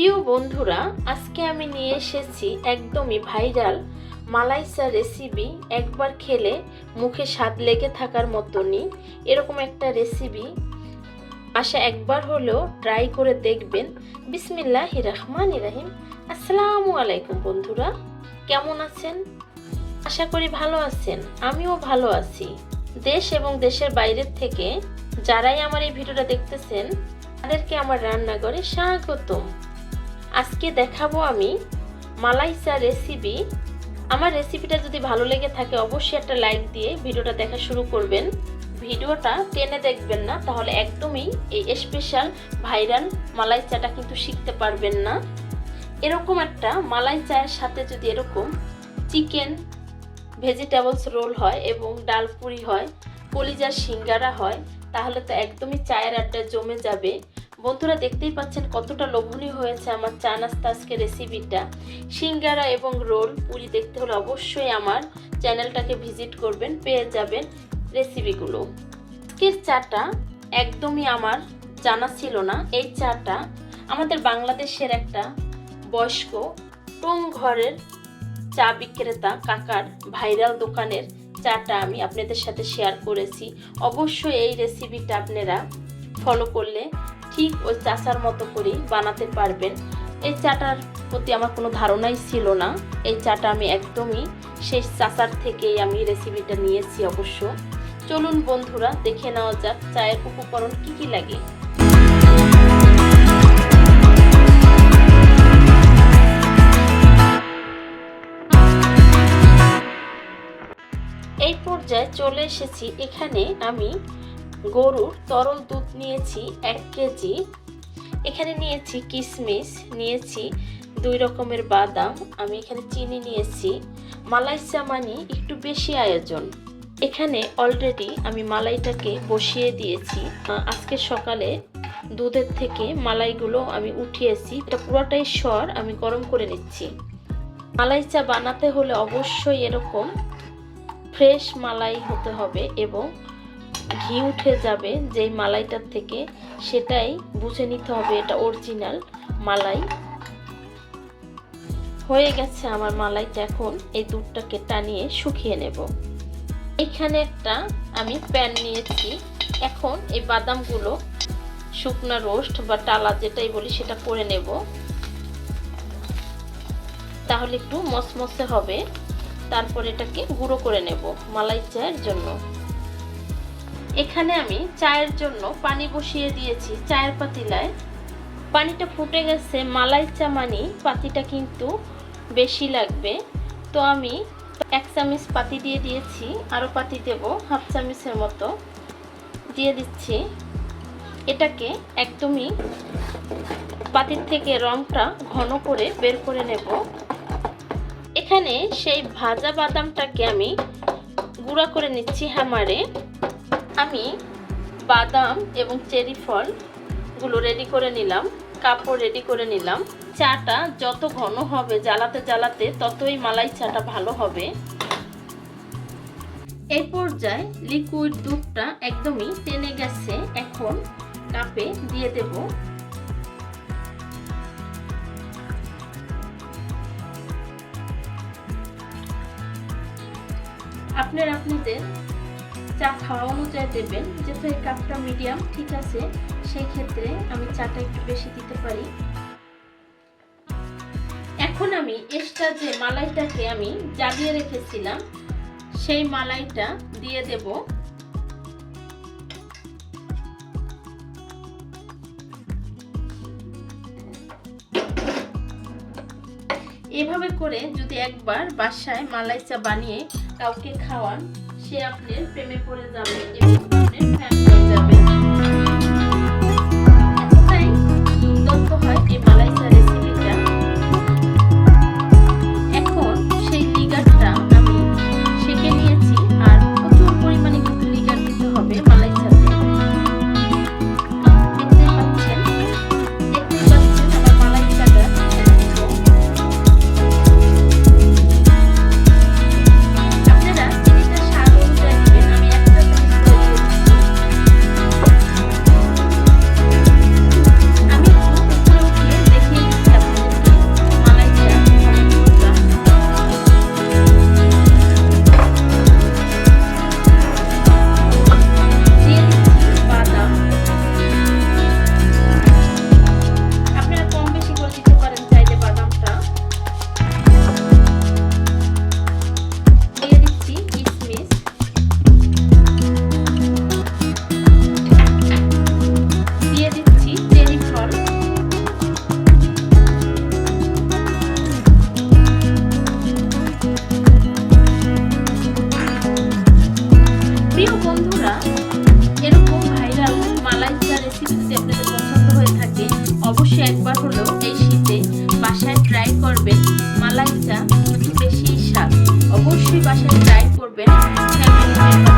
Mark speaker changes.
Speaker 1: প্রিয় বন্ধুরা, আজকে আমি নিয়ে এসেছি একদমই ভাইরাল মালাইসা রেসিপি একবার খেলে মুখে স্বাদ লেগে থাকার মতনই। এরকম একটা রেসিপি আশা একবার হলেও ট্রাই করে দেখবেন। বিসমিল্লাহ রহমান ইরাহিম আসসালামু আলাইকুম বন্ধুরা, কেমন আছেন? আশা করি ভালো আছেন, আমিও ভালো আছি। দেশ এবং দেশের বাইরের থেকে যারাই আমার এই ভিডিওটা দেখতেছেন, তাদেরকে আমার রান্নাঘরে স্বাগতম। আজকে দেখাবো আমি মালাইসা রেসিপি আমার রেসিপিটা যদি ভালো লেগে থাকে, অবশ্যই একটা লাইক দিয়ে ভিডিওটা দেখা শুরু করবেন। ভিডিওটা টেনে দেখবেন না, তাহলে একদমই এই স্পেশাল ভাইরাল মালাই চাটা কিন্তু শিখতে পারবেন না। এরকম একটা মালাই চায়ের সাথে যদি এরকম চিকেন ভেজিটেবলস রোল হয় এবং ডাল পুরি হয়, কলিজার সিঙ্গারা হয়, তাহলে তো একদমই চায়ের আড্ডা জমে যাবে। বন্ধুরা দেখতেই পাচ্ছেন কতটা লোভনীয় হয়েছে আমার চা নাস্তা আজকে রেসিপিটা সিঙ্গারা এবং রোল পুরি দেখতে হলে অবশ্যই আমার চ্যানেলটাকে ভিজিট করবেন, পেয়ে যাবেন রেসিপিগুলো আজকের চাটা একদমই আমার জানা ছিল না। এই চাটা আমাদের বাংলাদেশের একটা বয়স্ক টং ঘরের চা বিক্রেতা কাকার ভাইরাল দোকানের চাটা আমি আপনাদের সাথে শেয়ার করেছি। অবশ্যই এই রেসিপিটা আপনারা ফলো করলে ঠিক ওই চাচার মতো করেই বানাতে পারবেন। এই চাটার প্রতি আমার কোনো ধারণাই ছিল না। এই চাটা আমি একদমই সেই চাচার থেকেই আমি রেসিপিটা নিয়েছি অবশ্য। চলুন বন্ধুরা, দেখে নেওয়া যাক চায়ের উপকরণ কি কি লাগে। এই পর্যায়ে চলে এসেছি। এখানে আমি গরুর তরল দুধ নিয়েছি এক কেজি। এখানে নিয়েছি কিশমিশ নিয়েছি দুই রকমের বাদাম, আমি এখানে চিনি নিয়েছি, মালাই চামানি একটু বেশি আয়োজন। এখানে অলরেডি আমি মালাইটাকে বসিয়ে দিয়েছি। আজকে সকালে দুধের থেকে মালাইগুলো আমি উঠিয়েছি। এটা পুরোটাই স্বর আমি গরম করে নিচ্ছি। মালাই চা বানাতে হলে অবশ্যই এরকম ফ্রেশ মালাই হতে হবে এবং ঘি উঠে যাবে, যেই মালাইটার থেকে, সেটাই বুঝে নিতে হবে এটা অরিজিনাল মালাই। হয়ে গেছে আমার মালাইটা এখন এই দুধটাকে টানিয়ে শুকিয়ে নেব। এখানে একটা আমি প্যান নিয়েছি। এখন এই বাদামগুলো শুকনা রোস্ট বা টালা যেটাই বলি সেটা করে নেব। তাহলে একটু মসমসে হবে। তারপর এটাকে গুঁড়ো করে নেব মালাই চায়ের জন্য। এখানে আমি চায়ের জন্য পানি বসিয়ে দিয়েছি, চায়ের পাতিলায়। পানিটা ফুটে গেছে, মালাই চা মানি পাতিটা কিন্তু বেশি লাগবে। তো আমি এক চামচ পাতি দিয়ে দিয়েছি, আরও পাতি দেব, হাফ চামচের মতো দিয়ে দিচ্ছি। এটাকে একদমই পাতির থেকে রংটা ঘন করে বের করে নেব। এখানে সেই ভাজা বাদামটাকে আমি গুঁড়া করে নিচ্ছি হ্যামারে আমি বাদাম এবং চেরি ফলগুলো রেডি করে নিলাম, কাপড় রেডি করে নিলাম। চাটা যত ঘন হবে, জ্বালাতে জ্বালাতে ততই মালাই চাটা ভালো হবে। এই পর্যায়ে লিকুইড দুধটা একদমই টেনে গেছে, এখন কাপে দিয়ে দেব। আপনার আপনাদের চা খাওয়া অনুযায়ী দেবেন। যেহেতু এই কাপটা মিডিয়াম ঠিক আছে, সেই ক্ষেত্রে আমি চাটা একটু বেশি দিতে পারি। এখন আমি এক্সট্রা যে মালাইটাকে আমি জ্বালিয়ে রেখেছিলাম, সেই মালাইটা দিয়ে দেব। এভাবে করে যদি একবার বাসায় মালাই চা বানিয়ে কাউকে খাওয়ান সে আপনার প্রেমে পড়ে যাবে এবং এই শীতে বাসায় ট্রাই করবেন মালাইচা দেশি বেশি স্বাদ অবশ্যই বাসায় ট্রাই করবেন। ফ্যামিলি